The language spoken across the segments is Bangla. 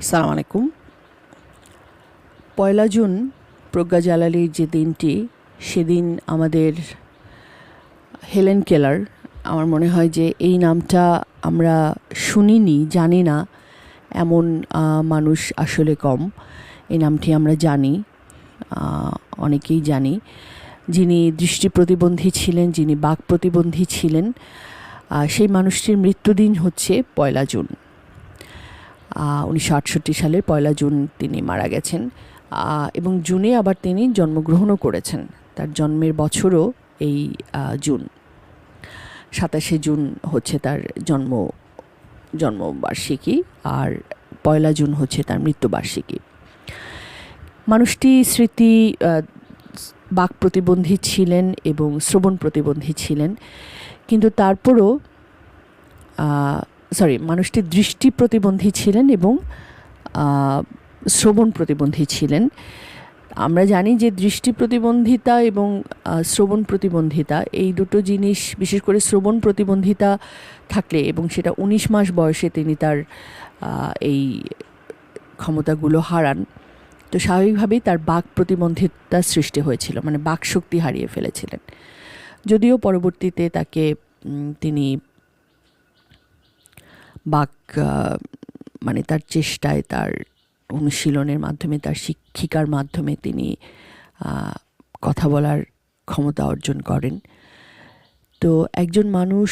সালাম আলাইকুম। পয়লা জুন, প্রজ্ঞা জালালির যে দিনটি, সেদিন আমাদের হেলেন কেলার, আমার মনে হয় যে এই নামটা আমরা শুনিনি, জানি না, এমন মানুষ আসলে কম, এই নামটি আমরা জানি অনেকেই জানি। যিনি দৃষ্টি প্রতিবন্ধী ছিলেন, যিনি বাক প্রতিবন্ধী ছিলেন সেই মানুষটির মৃত্যুদিন হচ্ছে পয়লা জুন। উনিশশো আটষট্টি সালের পয়লা জুন তিনি মারা গেছেন এবং জুনে আবার তিনি জন্মগ্রহণও করেছেন। তার জন্মের বছরও এই জুন। সাতাশে জুন হচ্ছে তার জন্ম, জন্মবার্ষিকী আর পয়লা জুন হচ্ছে তার মৃত্যুবার্ষিকী। মানুষটি স্মৃতি বাক প্রতিবন্ধী ছিলেন এবং শ্রবণ প্রতিবন্ধী ছিলেন, কিন্তু তারপরও সরি মানুষটি দৃষ্টি প্রতিবন্ধী ছিলেন এবং শ্রবণ প্রতিবন্ধী ছিলেন। আমরা জানি যে দৃষ্টি প্রতিবন্ধিতা এবং শ্রবণ প্রতিবন্ধিতা, এই দুটো জিনিস, বিশেষ করে শ্রবণ প্রতিবন্ধিতা থাকলে এবং সেটা উনিশ মাস বয়সে তিনি তার এই ক্ষমতাগুলো হারান, তো স্বাভাবিকভাবেই তার বাক প্রতিবন্ধিতা সৃষ্টি হয়েছিল মানে বাক শক্তি হারিয়ে ফেলেছিলেন। যদিও পরবর্তীতে তাকে তিনি বাক মানে তার চেষ্টায়, তার অনুশীলনের মাধ্যমে, তার শিক্ষিকার মাধ্যমে তিনি কথা বলার ক্ষমতা অর্জন করেন। তো একজন মানুষ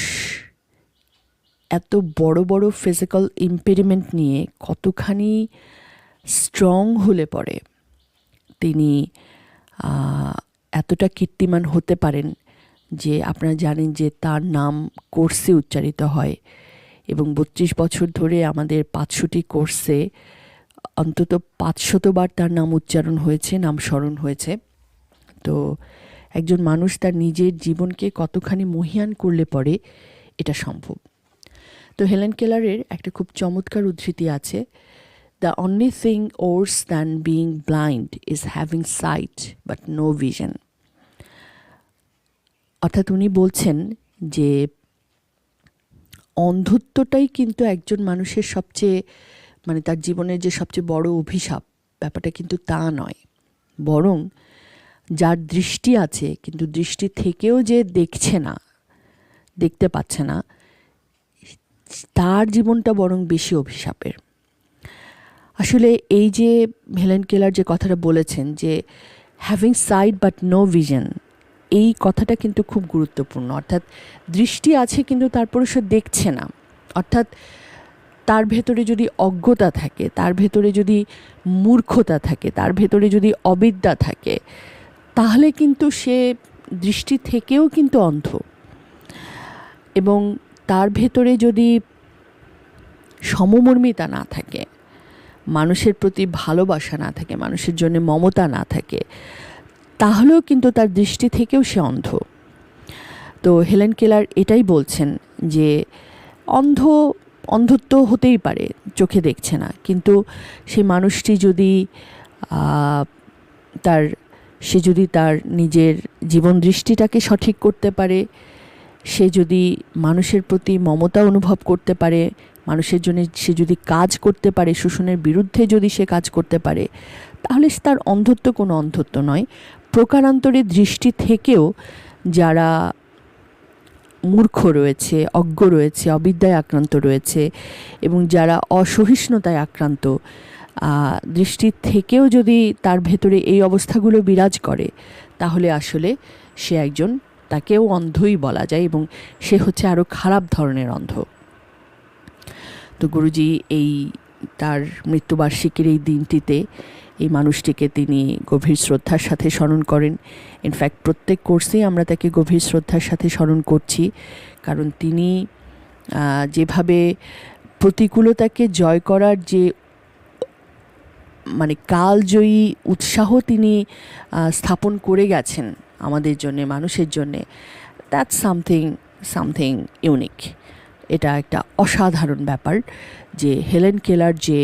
এত বড় বড় ফিজিক্যাল ইম্পেরিমেন্ট নিয়ে কতখানি স্ট্রং হলে পরে তিনি এতটা কীর্তিমান হতে পারেন যে আপনারা জানেন যে তার নাম কোর্সে উচ্চারিত হয়। এবং বত্রিশ বছর ধরে আমাদের পাঁচশোটি কোর্সে অন্তত পাঁচশতবার তার নাম উচ্চারণ হয়েছে, নাম স্মরণ হয়েছে। তো একজন মানুষ তার নিজের জীবনকে কতখানি মহিয়ান করলে পরে এটা সম্ভব। তো হেলেন কেলারের একটা খুব চমৎকার উদ্ধৃতি আছে the only thing worse than being blind is having sight but no vision অর্থাৎ উনি বলছেন যে অন্ধত্বটাই কিন্তু একজন মানুষের সবচেয়ে মানে তার জীবনের যে সবচেয়ে বড় অভিশাপ, ব্যাপারটা কিন্তু তা নয়। বরং যার দৃষ্টি আছে, কিন্তু দৃষ্টি থেকেও যে দেখছে না, দেখতে পাচ্ছে না, তার জীবনটা বরং বেশি অভিশাপের। আসলে এই যে হেলেন কেলার যে কথাটা বলেছেন যে having sight but no vision এই কথাটা কিন্তু খুব গুরুত্বপূর্ণ। অর্থাৎ দৃষ্টি আছে কিন্তু তারপরে সে দেখছে না। অর্থাৎ তার ভেতরে যদি অজ্ঞতা থাকে, তার ভেতরে যদি মূর্খতা থাকে, তার ভেতরে যদি অবিদ্যা থাকে, তাহলে কিন্তু সে দৃষ্টি থেকেও কিন্তু অন্ধ। এবং তার ভেতরে যদি সমমর্মিতা না থাকে, মানুষের প্রতি ভালোবাসা না থাকে, মানুষের জন্য মমতা না থাকে তাহলেও কিন্তু তার দৃষ্টি থেকেও সে অন্ধ। তো হেলেন কেলার এটাই বলছেন যে, অন্ধ, অন্ধত্ব হতেই পারে, চোখে দেখছে না। কিন্তু সেই মানুষটি যদি তার, সে যদি তার নিজের জীবন দৃষ্টিটাকে সঠিক করতে পারে, সে যদি মানুষের প্রতি মমতা অনুভব করতে পারে, মানুষের জন্য সে যদি কাজ করতে পারে, শোষণের বিরুদ্ধে যদি সে কাজ করতে পারে, তাহলে তার অন্ধত্ব কোনো অন্ধত্ব নয়। প্রকারান্তরে দৃষ্টি থেকেও যারা মূর্খ রয়েছে অজ্ঞ রয়েছে অবিদ্যায় আক্রান্ত রয়েছে এবং যারা অসহিষ্ণুতায় আক্রান্ত আহ, দৃষ্টির থেকেও যদি তার ভেতরে এই অবস্থাগুলো বিরাজ করে তাহলে আসলে সে একজন তাকেও অন্ধই বলা যায় এবং সে হচ্ছে আরও খারাপ ধরনের অন্ধ। তো গুরুজি এই তার মৃত্যুবার্ষিকীর এই দিনটিতে এই মানুষটিকে তিনি গভীর শ্রদ্ধার সাথে স্মরণ করেন। ইনফ্যাক্ট প্রত্যেক কোর্সেই আমরা তাকে গভীর শ্রদ্ধার সাথে স্মরণ করছি। কারণ তিনি যেভাবে প্রতিকূলতাকে জয় করার যে মানে কালজয়ী উৎসাহ তিনি স্থাপন করে গেছেন আমাদের জন্যে, মানুষের জন্যে দ্যাটস সামথিং সামথিং ইউনিক এটা একটা অসাধারণ ব্যাপার যে হেলেন কেলার যে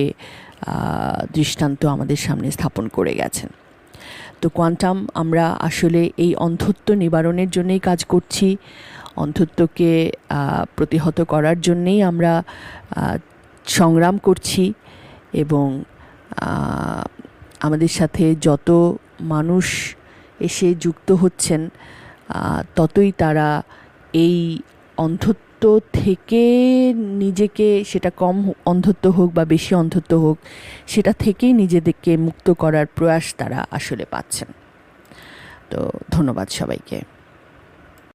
দৃষ্টান্ত আমাদের সামনে স্থাপন করে গেছেন। তো কোয়ান্টাম, আমরা আসলে এই অন্ধত্ব নিবারণের জন্যই কাজ করছি। অন্ধত্বকে প্রতিহত করার জন্যেই আমরা সংগ্রাম করছি এবং আমাদের সাথে যত মানুষ এসে যুক্ত হচ্ছেন ততই তারা এই অন্ধত্ব থেকে নিজেকে সেটা কম অন্ধত্ব হোক বা বেশি অন্ধত্ব হোক, সেটা থেকেই নিজেদেরকে মুক্ত করার প্রয়াস তারা আসলে পাচ্ছেন। তো ধন্যবাদ সবাইকে।